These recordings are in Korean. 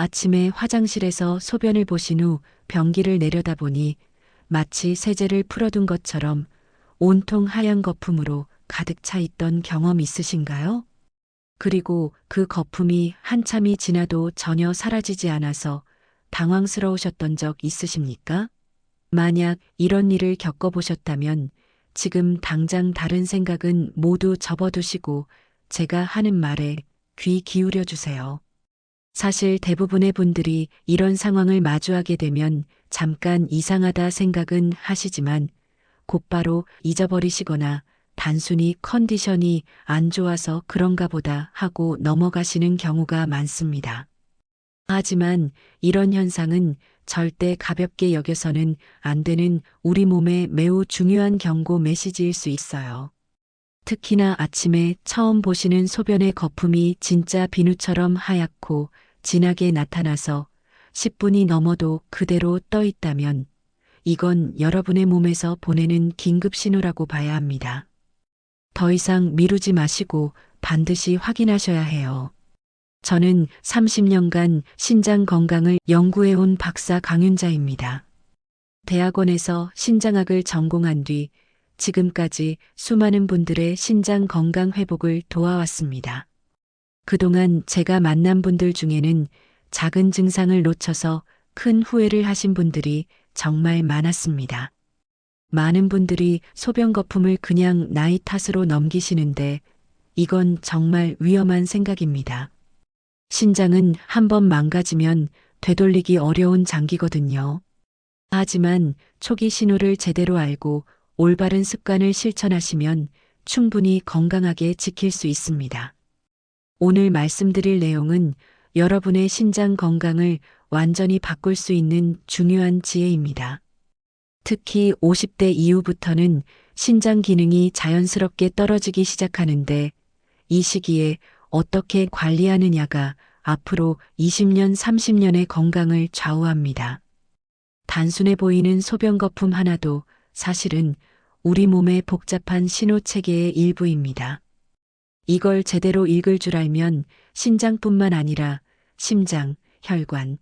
아침에 화장실에서 소변을 보신 후 변기를 내려다보니 마치 세제를 풀어둔 것처럼 온통 하얀 거품으로 가득 차 있던 경험 있으신가요? 그리고 그 거품이 한참이 지나도 전혀 사라지지 않아서 당황스러우셨던 적 있으십니까? 만약 이런 일을 겪어보셨다면 지금 당장 다른 생각은 모두 접어두시고 제가 하는 말에 귀 기울여 주세요. 사실 대부분의 분들이 이런 상황을 마주하게 되면 잠깐 이상하다 생각은 하시지만 곧바로 잊어버리시거나 단순히 컨디션이 안 좋아서 그런가 보다 하고 넘어가시는 경우가 많습니다. 하지만 이런 현상은 절대 가볍게 여겨서는 안 되는 우리 몸에 매우 중요한 경고 메시지일 수 있어요. 특히나 아침에 처음 보시는 소변의 거품이 진짜 비누처럼 하얗고 진하게 나타나서 10분이 넘어도 그대로 떠 있다면 이건 여러분의 몸에서 보내는 긴급 신호라고 봐야 합니다. 더 이상 미루지 마시고 반드시 확인하셔야 해요. 저는 30년간 신장 건강을 연구해온 박사 강윤자입니다. 대학원에서 신장학을 전공한 뒤 지금까지 수많은 분들의 신장 건강 회복을 도와왔습니다. 그동안 제가 만난 분들 중에는 작은 증상을 놓쳐서 큰 후회를 하신 분들이 정말 많았습니다. 많은 분들이 소변 거품을 그냥 나이 탓으로 넘기시는데 이건 정말 위험한 생각입니다. 신장은 한 번 망가지면 되돌리기 어려운 장기거든요. 하지만 초기 신호를 제대로 알고 올바른 습관을 실천하시면 충분히 건강하게 지킬 수 있습니다. 오늘 말씀드릴 내용은 여러분의 신장 건강을 완전히 바꿀 수 있는 중요한 지혜입니다. 특히 50대 이후부터는 신장 기능이 자연스럽게 떨어지기 시작하는데 이 시기에 어떻게 관리하느냐가 앞으로 20년, 30년의 건강을 좌우합니다. 단순해 보이는 소변 거품 하나도 사실은 우리 몸의 복잡한 신호 체계의 일부입니다. 이걸 제대로 읽을 줄 알면 신장뿐만 아니라 심장, 혈관,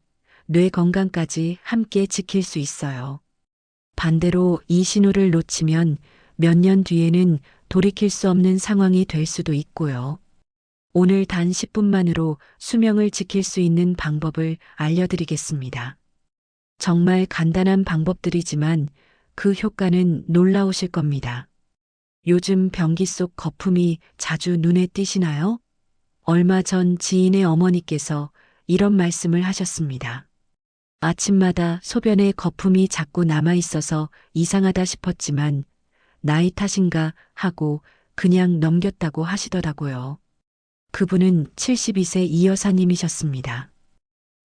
뇌 건강까지 함께 지킬 수 있어요. 반대로 이 신호를 놓치면 몇 년 뒤에는 돌이킬 수 없는 상황이 될 수도 있고요. 오늘 단 10분만으로 수명을 지킬 수 있는 방법을 알려드리겠습니다. 정말 간단한 방법들이지만 그 효과는 놀라우실 겁니다. 요즘 변기 속 거품이 자주 눈에 띄시나요? 얼마 전 지인의 어머니께서 이런 말씀을 하셨습니다. 아침마다 소변에 거품이 자꾸 남아 있어서 이상하다 싶었지만 나이 탓인가 하고 그냥 넘겼다고 하시더라고요. 그분은 72세 이 여사님이셨습니다.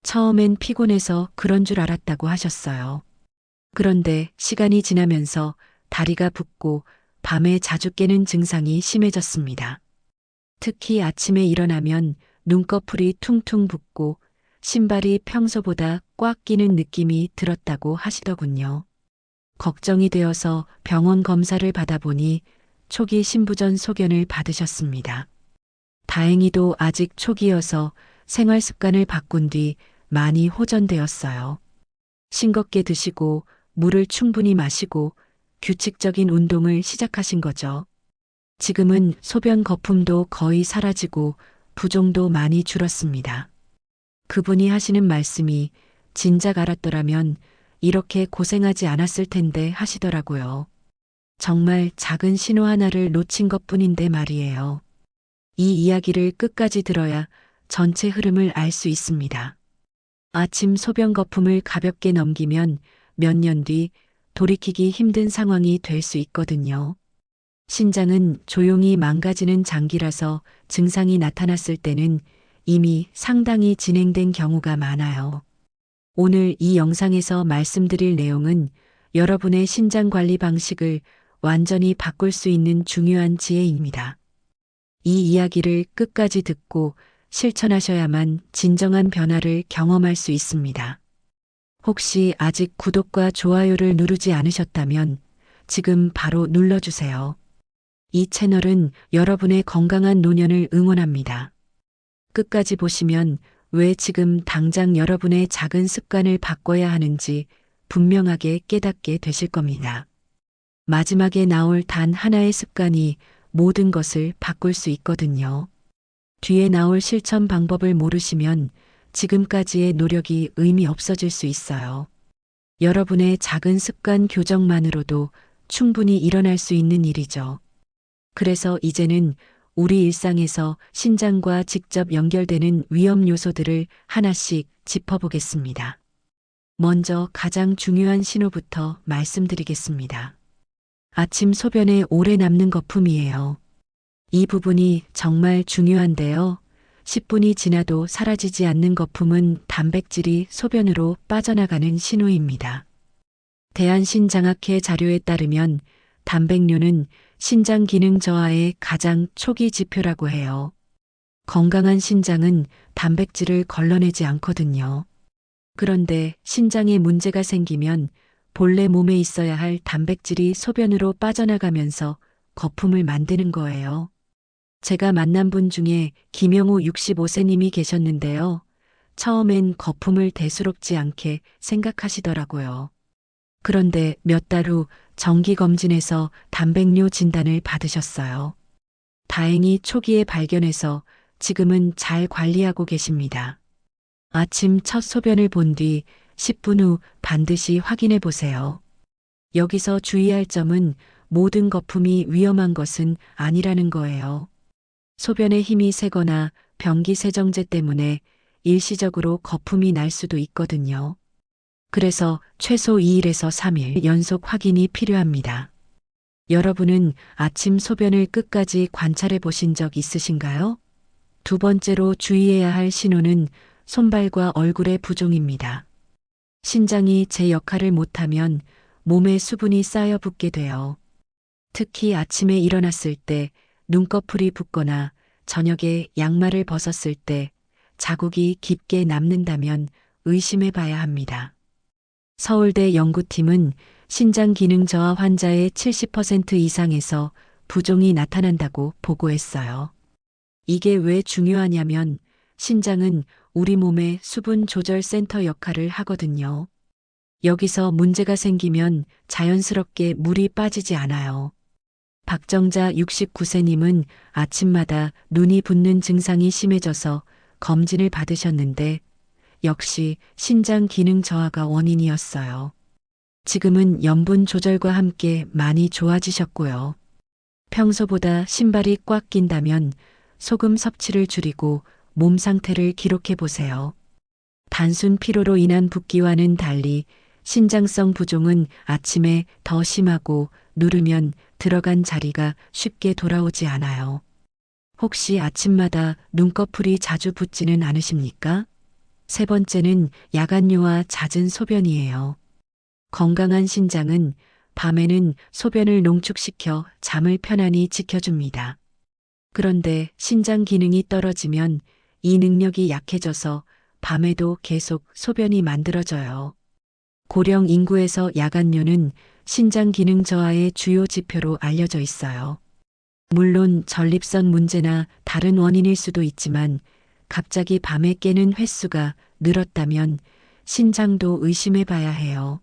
처음엔 피곤해서 그런 줄 알았다고 하셨어요. 그런데 시간이 지나면서 다리가 붓고 밤에 자주 깨는 증상이 심해졌습니다. 특히 아침에 일어나면 눈꺼풀이 퉁퉁 붓고 신발이 평소보다 꽉 끼는 느낌이 들었다고 하시더군요. 걱정이 되어서 병원 검사를 받아보니 초기 신부전 소견을 받으셨습니다. 다행히도 아직 초기여서 생활 습관을 바꾼 뒤 많이 호전되었어요. 싱겁게 드시고 물을 충분히 마시고 규칙적인 운동을 시작하신 거죠. 지금은 소변 거품도 거의 사라지고 부종도 많이 줄었습니다. 그분이 하시는 말씀이 진작 알았더라면 이렇게 고생하지 않았을 텐데 하시더라고요. 정말 작은 신호 하나를 놓친 것 뿐인데 말이에요. 이 이야기를 끝까지 들어야 전체 흐름을 알 수 있습니다. 아침 소변 거품을 가볍게 넘기면 몇 년 뒤 돌이키기 힘든 상황이 될 수 있거든요. 신장은 조용히 망가지는 장기라서 증상이 나타났을 때는 이미 상당히 진행된 경우가 많아요. 오늘 이 영상에서 말씀드릴 내용은 여러분의 신장 관리 방식을 완전히 바꿀 수 있는 중요한 지혜입니다. 이 이야기를 끝까지 듣고 실천하셔야만 진정한 변화를 경험할 수 있습니다. 혹시 아직 구독과 좋아요를 누르지 않으셨다면 지금 바로 눌러주세요. 이 채널은 여러분의 건강한 노년을 응원합니다. 끝까지 보시면 왜 지금 당장 여러분의 작은 습관을 바꿔야 하는지 분명하게 깨닫게 되실 겁니다. 마지막에 나올 단 하나의 습관이 모든 것을 바꿀 수 있거든요. 뒤에 나올 실천 방법을 모르시면 지금까지의 노력이 의미 없어질 수 있어요. 여러분의 작은 습관 교정만으로도 충분히 일어날 수 있는 일이죠. 그래서 이제는 우리 일상에서 신장과 직접 연결되는 위험 요소들을 하나씩 짚어보겠습니다. 먼저 가장 중요한 신호부터 말씀드리겠습니다. 아침 소변에 오래 남는 거품이에요. 이 부분이 정말 중요한데요. 10분이 지나도 사라지지 않는 거품은 단백질이 소변으로 빠져나가는 신호입니다. 대한신장학회 자료에 따르면 단백뇨는 신장 기능 저하의 가장 초기 지표라고 해요. 건강한 신장은 단백질을 걸러내지 않거든요. 그런데 신장에 문제가 생기면 본래 몸에 있어야 할 단백질이 소변으로 빠져나가면서 거품을 만드는 거예요. 제가 만난 분 중에 김영우 65세님이 계셨는데요. 처음엔 거품을 대수롭지 않게 생각하시더라고요. 그런데 몇 달 후 정기검진에서 단백뇨 진단을 받으셨어요. 다행히 초기에 발견해서 지금은 잘 관리하고 계십니다. 아침 첫 소변을 본 뒤 10분 후 반드시 확인해 보세요. 여기서 주의할 점은 모든 거품이 위험한 것은 아니라는 거예요. 소변에 힘이 세거나 변기 세정제 때문에 일시적으로 거품이 날 수도 있거든요. 그래서 최소 2일에서 3일 연속 확인이 필요합니다. 여러분은 아침 소변을 끝까지 관찰해 보신 적 있으신가요? 두 번째로 주의해야 할 신호는 손발과 얼굴의 부종입니다. 신장이 제 역할을 못하면 몸에 수분이 쌓여 붙게 돼요. 특히 아침에 일어났을 때 눈꺼풀이 붓거나 저녁에 양말을 벗었을 때 자국이 깊게 남는다면 의심해 봐야 합니다. 서울대 연구팀은 신장 기능 저하 환자의 70% 이상에서 부종이 나타난다고 보고했어요. 이게 왜 중요하냐면 신장은 우리 몸의 수분 조절 센터 역할을 하거든요. 여기서 문제가 생기면 자연스럽게 물이 빠지지 않아요. 박정자 69세님은 아침마다 눈이 붓는 증상이 심해져서 검진을 받으셨는데 역시 신장 기능 저하가 원인이었어요. 지금은 염분 조절과 함께 많이 좋아지셨고요. 평소보다 신발이 꽉 낀다면 소금 섭취를 줄이고 몸 상태를 기록해 보세요. 단순 피로로 인한 붓기와는 달리 신장성 부종은 아침에 더 심하고 누르면 들어간 자리가 쉽게 돌아오지 않아요. 혹시 아침마다 눈꺼풀이 자주 붓지는 않으십니까? 세 번째는 야간뇨와 잦은 소변이에요. 건강한 신장은 밤에는 소변을 농축시켜 잠을 편안히 지켜줍니다. 그런데 신장 기능이 떨어지면 이 능력이 약해져서 밤에도 계속 소변이 만들어져요. 고령 인구에서 야간뇨는 신장 기능 저하의 주요 지표로 알려져 있어요. 물론 전립선 문제나 다른 원인일 수도 있지만 갑자기 밤에 깨는 횟수가 늘었다면 신장도 의심해 봐야 해요.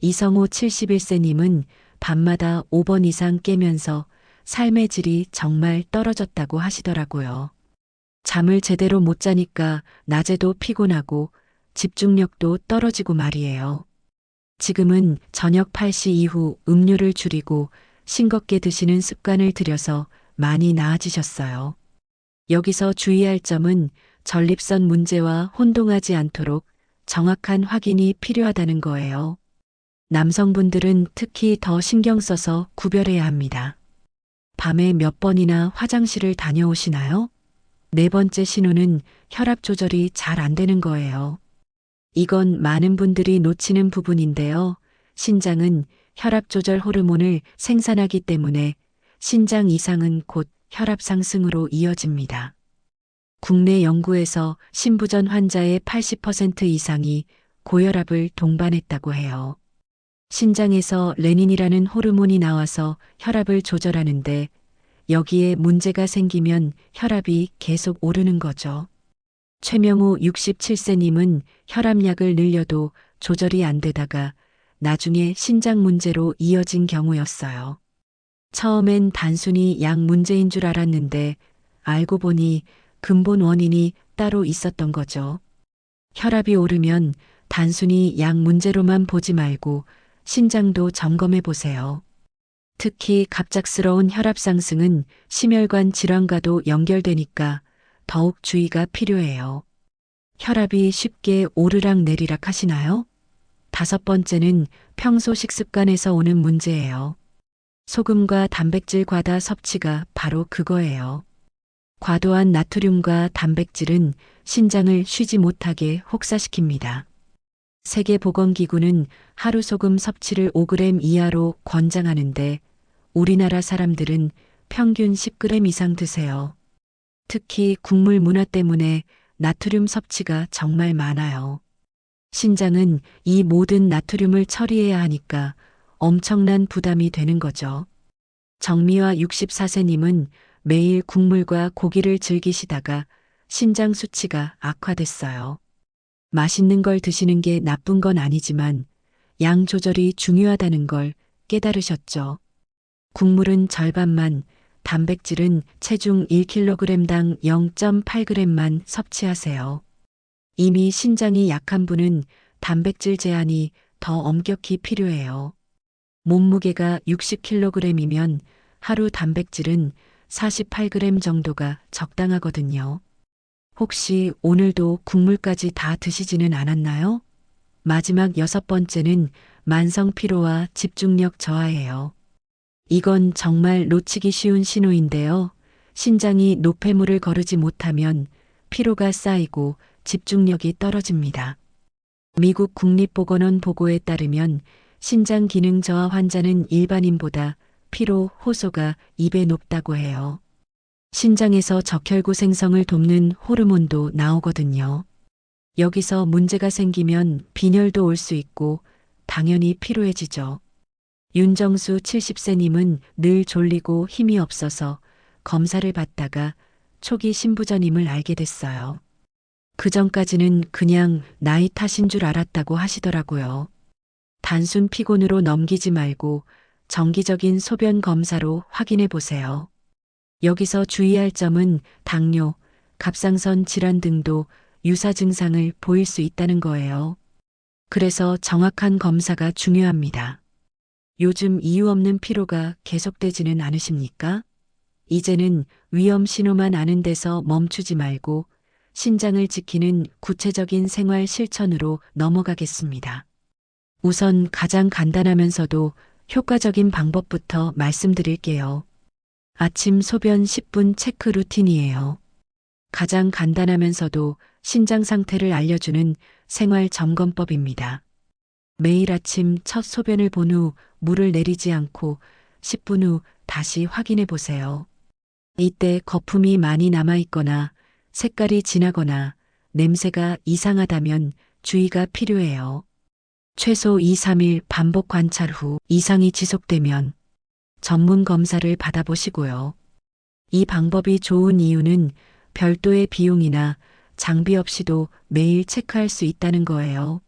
이성호 71세님은 밤마다 5번 이상 깨면서 삶의 질이 정말 떨어졌다고 하시더라고요. 잠을 제대로 못 자니까 낮에도 피곤하고 집중력도 떨어지고 말이에요. 지금은 저녁 8시 이후 음료를 줄이고 싱겁게 드시는 습관을 들여서 많이 나아지셨어요. 여기서 주의할 점은 전립선 문제와 혼동하지 않도록 정확한 확인이 필요하다는 거예요. 남성분들은 특히 더 신경 써서 구별해야 합니다. 밤에 몇 번이나 화장실을 다녀오시나요? 네 번째 신호는 혈압 조절이 잘 안 되는 거예요. 이건 많은 분들이 놓치는 부분인데요. 신장은 혈압 조절 호르몬을 생산하기 때문에 신장 이상은 곧 혈압 상승으로 이어집니다. 국내 연구에서 신부전 환자의 80% 이상이 고혈압을 동반했다고 해요. 신장에서 레닌이라는 호르몬이 나와서 혈압을 조절하는데 여기에 문제가 생기면 혈압이 계속 오르는 거죠. 최명우 67세님은 혈압약을 늘려도 조절이 안 되다가 나중에 신장 문제로 이어진 경우였어요. 처음엔 단순히 약 문제인 줄 알았는데 알고 보니 근본 원인이 따로 있었던 거죠. 혈압이 오르면 단순히 약 문제로만 보지 말고 신장도 점검해 보세요. 특히 갑작스러운 혈압 상승은 심혈관 질환과도 연결되니까 더욱 주의가 필요해요. 혈압이 쉽게 오르락 내리락 하시나요? 다섯 번째는 평소 식습관에서 오는 문제예요. 소금과 단백질 과다 섭취가 바로 그거예요. 과도한 나트륨과 단백질은 신장을 쉬지 못하게 혹사시킵니다. 세계보건기구는 하루 소금 섭취를 5g 이하로 권장하는데 우리나라 사람들은 평균 10g 이상 드세요. 특히 국물 문화 때문에 나트륨 섭취가 정말 많아요. 신장은 이 모든 나트륨을 처리해야 하니까 엄청난 부담이 되는 거죠. 정미화 64세님은 매일 국물과 고기를 즐기시다가 신장 수치가 악화됐어요. 맛있는 걸 드시는 게 나쁜 건 아니지만 양 조절이 중요하다는 걸 깨달으셨죠. 국물은 절반만, 단백질은 체중 1kg당 0.8g만 섭취하세요. 이미 신장이 약한 분은 단백질 제한이 더 엄격히 필요해요. 몸무게가 60kg이면 하루 단백질은 48g 정도가 적당하거든요. 혹시 오늘도 국물까지 다 드시지는 않았나요? 마지막 여섯 번째는 만성 피로와 집중력 저하예요. 이건 정말 놓치기 쉬운 신호인데요. 신장이 노폐물을 거르지 못하면 피로가 쌓이고 집중력이 떨어집니다. 미국 국립보건원 보고에 따르면 신장 기능 저하 환자는 일반인보다 피로, 호소가 2배 높다고 해요. 신장에서 적혈구 생성을 돕는 호르몬도 나오거든요. 여기서 문제가 생기면 빈혈도 올 수 있고 당연히 피로해지죠. 윤정수 70세님은 늘 졸리고 힘이 없어서 검사를 받다가 초기 신부전임을 알게 됐어요. 그 전까지는 그냥 나이 탓인 줄 알았다고 하시더라고요. 단순 피곤으로 넘기지 말고 정기적인 소변 검사로 확인해 보세요. 여기서 주의할 점은 당뇨, 갑상선 질환 등도 유사 증상을 보일 수 있다는 거예요. 그래서 정확한 검사가 중요합니다. 요즘 이유 없는 피로가 계속되지는 않으십니까? 이제는 위험 신호만 아는 데서 멈추지 말고 신장을 지키는 구체적인 생활 실천으로 넘어가겠습니다. 우선 가장 간단하면서도 효과적인 방법부터 말씀드릴게요. 아침 소변 10분 체크 루틴이에요. 가장 간단하면서도 신장 상태를 알려주는 생활 점검법입니다. 매일 아침 첫 소변을 본 후 물을 내리지 않고 10분 후 다시 확인해 보세요. 이때 거품이 많이 남아 있거나 색깔이 진하거나 냄새가 이상하다면 주의가 필요해요. 최소 2, 3일 반복 관찰 후 이상이 지속되면 전문 검사를 받아보시고요. 이 방법이 좋은 이유는 별도의 비용이나 장비 없이도 매일 체크할 수 있다는 거예요.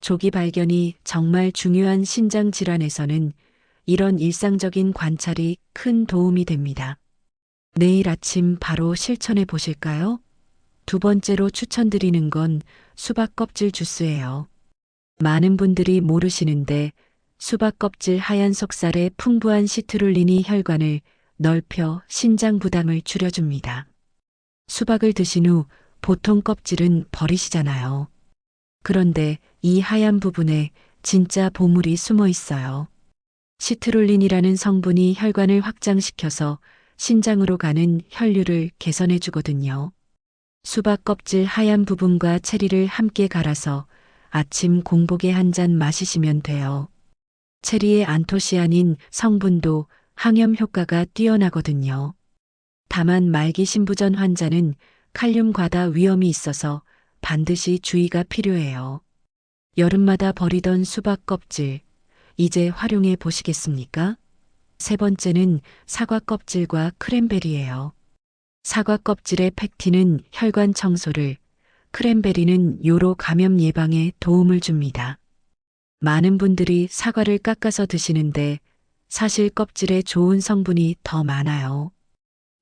조기 발견이 정말 중요한 신장 질환에서는 이런 일상적인 관찰이 큰 도움이 됩니다. 내일 아침 바로 실천해 보실까요? 두 번째로 추천드리는 건 수박 껍질 주스예요. 많은 분들이 모르시는데 수박 껍질 하얀 속살에 풍부한 시트룰린이 혈관을 넓혀 신장 부담을 줄여줍니다. 수박을 드신 후 보통 껍질은 버리시잖아요. 그런데 이 하얀 부분에 진짜 보물이 숨어 있어요. 시트룰린이라는 성분이 혈관을 확장시켜서 신장으로 가는 혈류를 개선해 주거든요. 수박 껍질 하얀 부분과 체리를 함께 갈아서 아침 공복에 한 잔 마시시면 돼요. 체리의 안토시아닌 성분도 항염 효과가 뛰어나거든요. 다만 말기 신부전 환자는 칼륨 과다 위험이 있어서 반드시 주의가 필요해요. 여름마다 버리던 수박 껍질, 이제 활용해 보시겠습니까? 세 번째는 사과 껍질과 크랜베리예요. 사과 껍질의 팩틴은 혈관 청소를, 크랜베리는 요로 감염 예방에 도움을 줍니다. 많은 분들이 사과를 깎아서 드시는데 사실 껍질에 좋은 성분이 더 많아요.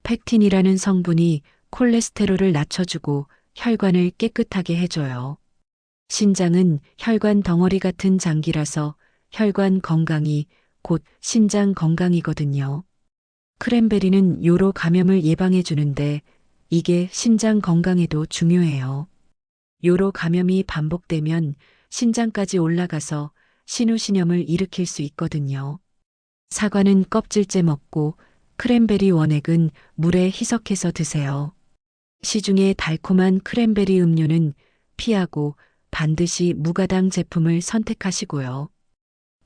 팩틴이라는 성분이 콜레스테롤을 낮춰주고 혈관을 깨끗하게 해줘요. 신장은 혈관 덩어리 같은 장기라서 혈관 건강이 곧 신장 건강이거든요. 크랜베리는 요로 감염을 예방해 주는데 이게 신장 건강에도 중요해요. 요로 감염이 반복되면 신장까지 올라가서 신우신염을 일으킬 수 있거든요. 사과는 껍질째 먹고 크랜베리 원액은 물에 희석해서 드세요. 시중에 달콤한 크랜베리 음료는 피하고 반드시 무가당 제품을 선택하시고요.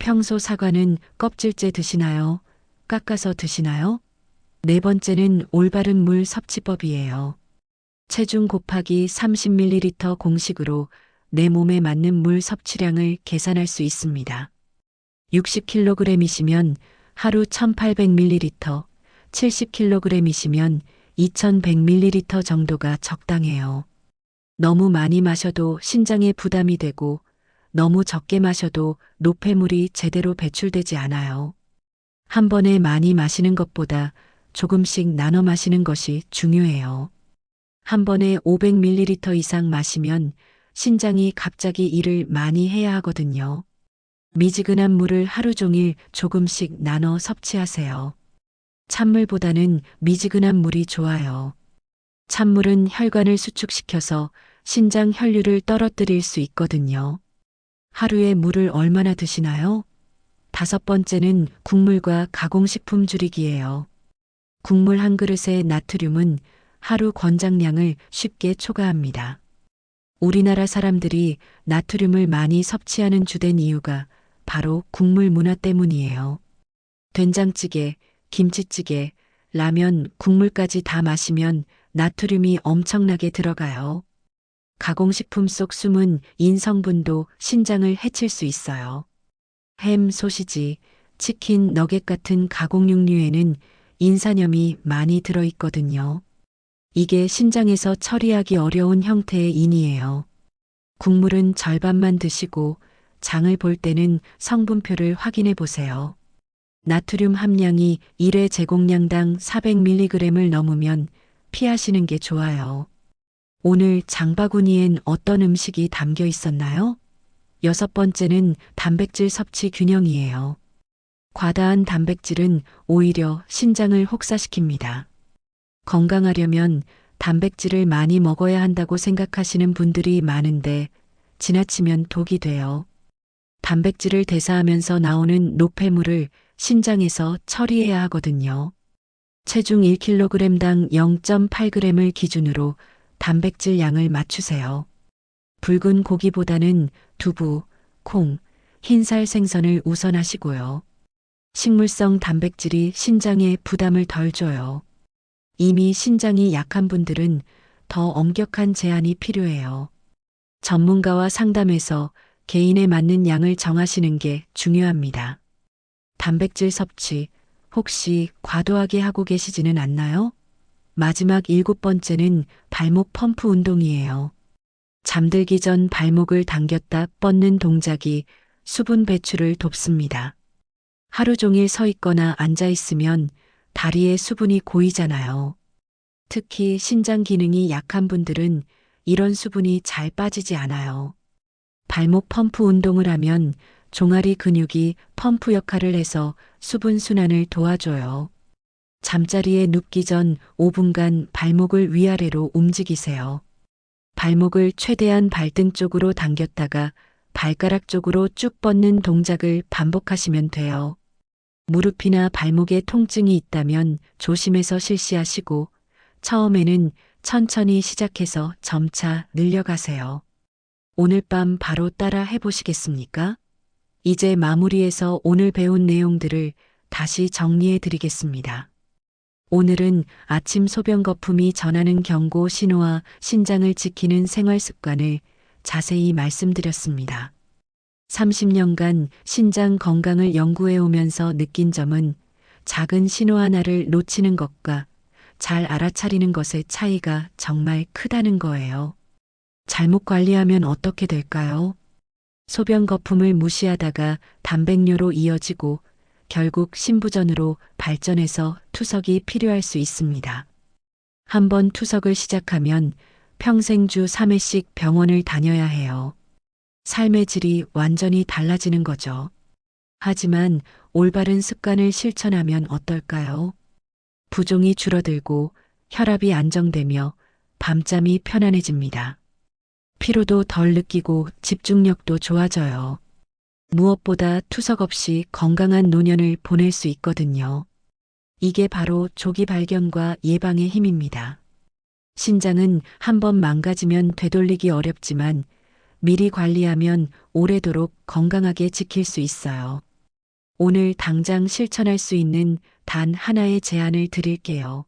평소 사과는 껍질째 드시나요? 깎아서 드시나요? 네 번째는 올바른 물 섭취법이에요. 체중 곱하기 30ml 공식으로 내 몸에 맞는 물 섭취량을 계산할 수 있습니다. 60kg이시면 하루 1800ml, 70kg이시면 2100ml 정도가 적당해요. 너무 많이 마셔도 신장에 부담이 되고 너무 적게 마셔도 노폐물이 제대로 배출되지 않아요. 한 번에 많이 마시는 것보다 조금씩 나눠 마시는 것이 중요해요. 한 번에 500ml 이상 마시면 신장이 갑자기 일을 많이 해야 하거든요. 미지근한 물을 하루 종일 조금씩 나눠 섭취하세요. 찬물보다는 미지근한 물이 좋아요. 찬물은 혈관을 수축시켜서 신장 혈류를 떨어뜨릴 수 있거든요. 하루에 물을 얼마나 드시나요? 다섯 번째는 국물과 가공식품 줄이기예요. 국물 한 그릇의 나트륨은 하루 권장량을 쉽게 초과합니다. 우리나라 사람들이 나트륨을 많이 섭취하는 주된 이유가 바로 국물 문화 때문이에요. 된장찌개, 김치찌개, 라면, 국물까지 다 마시면 나트륨이 엄청나게 들어가요. 가공식품 속 숨은 인성분도 신장을 해칠 수 있어요. 햄, 소시지, 치킨, 너겟 같은 가공육류에는 인산염이 많이 들어있거든요. 이게 신장에서 처리하기 어려운 형태의 인이에요. 국물은 절반만 드시고 장을 볼 때는 성분표를 확인해 보세요. 나트륨 함량이 1회 제공량당 400mg을 넘으면 피하시는 게 좋아요. 오늘 장바구니엔 어떤 음식이 담겨 있었나요? 여섯 번째는 단백질 섭취 균형이에요. 과다한 단백질은 오히려 신장을 혹사시킵니다. 건강하려면 단백질을 많이 먹어야 한다고 생각하시는 분들이 많은데 지나치면 독이 돼요. 단백질을 대사하면서 나오는 노폐물을 신장에서 처리해야 하거든요. 체중 1kg당 0.8g을 기준으로 단백질 양을 맞추세요. 붉은 고기보다는 두부, 콩, 흰살 생선을 우선하시고요. 식물성 단백질이 신장에 부담을 덜 줘요. 이미 신장이 약한 분들은 더 엄격한 제한이 필요해요. 전문가와 상담해서 개인에 맞는 양을 정하시는 게 중요합니다. 단백질 섭취 혹시 과도하게 하고 계시지는 않나요? 마지막 일곱 번째는 발목 펌프 운동이에요. 잠들기 전 발목을 당겼다 뻗는 동작이 수분 배출을 돕습니다. 하루 종일 서 있거나 앉아 있으면 다리에 수분이 고이잖아요. 특히 신장 기능이 약한 분들은 이런 수분이 잘 빠지지 않아요. 발목 펌프 운동을 하면 종아리 근육이 펌프 역할을 해서 수분 순환을 도와줘요. 잠자리에 눕기 전 5분간 발목을 위아래로 움직이세요. 발목을 최대한 발등 쪽으로 당겼다가 발가락 쪽으로 쭉 뻗는 동작을 반복하시면 돼요. 무릎이나 발목에 통증이 있다면 조심해서 실시하시고 처음에는 천천히 시작해서 점차 늘려가세요. 오늘 밤 바로 따라 해보시겠습니까? 이제 마무리해서 오늘 배운 내용들을 다시 정리해 드리겠습니다. 오늘은 아침 소변 거품이 전하는 경고 신호와 신장을 지키는 생활 습관을 자세히 말씀드렸습니다. 30년간 신장 건강을 연구해 오면서 느낀 점은 작은 신호 하나를 놓치는 것과 잘 알아차리는 것의 차이가 정말 크다는 거예요. 잘못 관리하면 어떻게 될까요? 소변 거품을 무시하다가 단백뇨로 이어지고 결국 신부전으로 발전해서 투석이 필요할 수 있습니다. 한번 투석을 시작하면 평생 주 3회씩 병원을 다녀야 해요. 삶의 질이 완전히 달라지는 거죠. 하지만 올바른 습관을 실천하면 어떨까요? 부종이 줄어들고 혈압이 안정되며 밤잠이 편안해집니다. 피로도 덜 느끼고 집중력도 좋아져요. 무엇보다 투석 없이 건강한 노년을 보낼 수 있거든요. 이게 바로 조기 발견과 예방의 힘입니다. 신장은 한 번 망가지면 되돌리기 어렵지만 미리 관리하면 오래도록 건강하게 지킬 수 있어요. 오늘 당장 실천할 수 있는 단 하나의 제안을 드릴게요.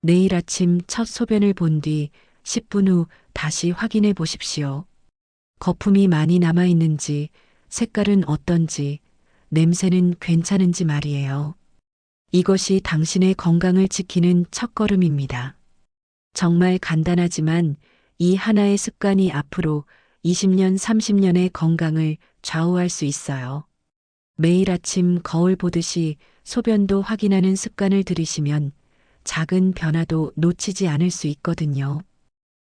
내일 아침 첫 소변을 본 뒤 10분 후 다시 확인해 보십시오. 거품이 많이 남아 있는지, 색깔은 어떤지, 냄새는 괜찮은지 말이에요. 이것이 당신의 건강을 지키는 첫걸음입니다. 정말 간단하지만 이 하나의 습관이 앞으로 20년, 30년의 건강을 좌우할 수 있어요. 매일 아침 거울 보듯이 소변도 확인하는 습관을 들이시면 작은 변화도 놓치지 않을 수 있거든요.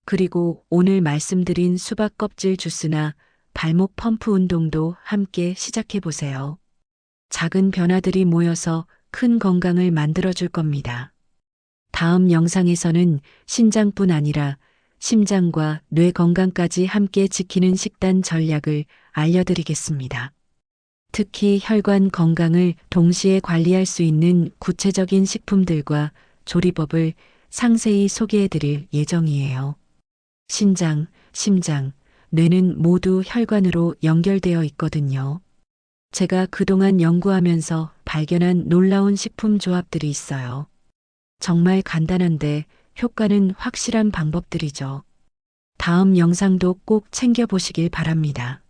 그리고 오늘 말씀드린 수박 껍질 주스나 발목 펌프 운동도 함께 시작해 보세요. 작은 변화들이 모여서 큰 건강을 만들어 줄 겁니다. 다음 영상에서는 신장뿐 아니라 심장과 뇌 건강까지 함께 지키는 식단 전략을 알려드리겠습니다. 특히 혈관 건강을 동시에 관리할 수 있는 구체적인 식품들과 조리법을 상세히 소개해 드릴 예정이에요. 신장, 심장, 뇌는 모두 혈관으로 연결되어 있거든요. 제가 그동안 연구하면서 발견한 놀라운 식품 조합들이 있어요. 정말 간단한데 효과는 확실한 방법들이죠. 다음 영상도 꼭 챙겨보시길 바랍니다.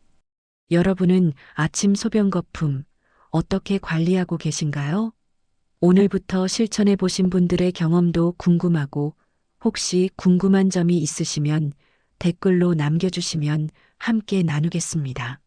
여러분은 아침 소변 거품 어떻게 관리하고 계신가요? 오늘부터 실천해 보신 분들의 경험도 궁금하고 혹시 궁금한 점이 있으시면 댓글로 남겨주시면 함께 나누겠습니다.